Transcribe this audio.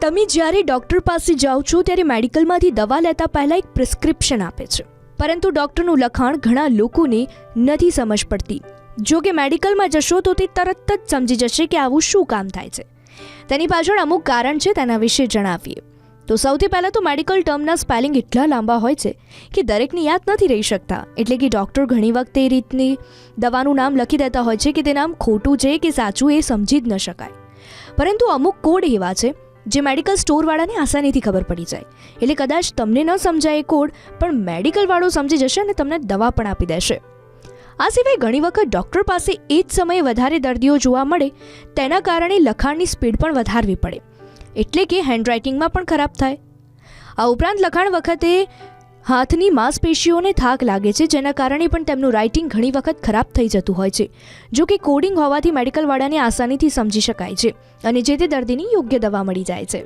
તમે જ્યારે ડૉક્ટર પાસે જાઓ છો ત્યારે મેડિકલમાંથી દવા લેતા પહેલાં એક પ્રિસ્ક્રિપ્શન આપે છે. પરંતુ ડૉક્ટરનું લખાણ ઘણા લોકોને નથી સમજ પડતી. જો કે મેડિકલમાં જશો તો તે તરત જ સમજી જશે કે આવું શું કામ થાય છે. તેની પાછળ અમુક કારણ છે તેના વિશે જણાવીએ. તો સૌથી પહેલાં તો મેડિકલ ટર્મના સ્પેલિંગ એટલા લાંબા હોય છે કે દરેકની યાદ નથી રહી શકતા. એટલે કે ડૉક્ટર ઘણી વખત એ રીતની દવાનું નામ લખી દેતા હોય છે કે તે નામ ખોટું છે કે સાચું એ સમજી જ ન શકાય. પરંતુ અમુક કોડ એવા છે જે મેડિકલ સ્ટોરવાળાને આસાનીથી ખબર પડી જાય. એટલે કદાચ તમને ન સમજાય એ કોડ પણ મેડિકલવાળો સમજી જશે અને તમને દવા પણ આપી દેશે. આ સિવાય ઘણી વખત ડૉક્ટર પાસે એ જ સમયે વધારે દર્દીઓ જોવા મળે, તેના કારણે લખાણની સ્પીડ પણ વધારવી પડે. એટલે કે હેન્ડરાઇટિંગમાં પણ ખરાબ થાય. આ ઉપરાંત લખાણ વખતે હાથની માંસપેશીઓને થાક લાગે છે, જેના કારણે પણ તેમનું રાઇટિંગ ઘણી વખત ખરાબ થઈ જતું હોય છે. જો કે કોડિંગ હોવાથી મેડિકલવાળાને આસાનીથી સમજી શકાય છે અને જે તે દર્દીની યોગ્ય દવા મળી જાય છે.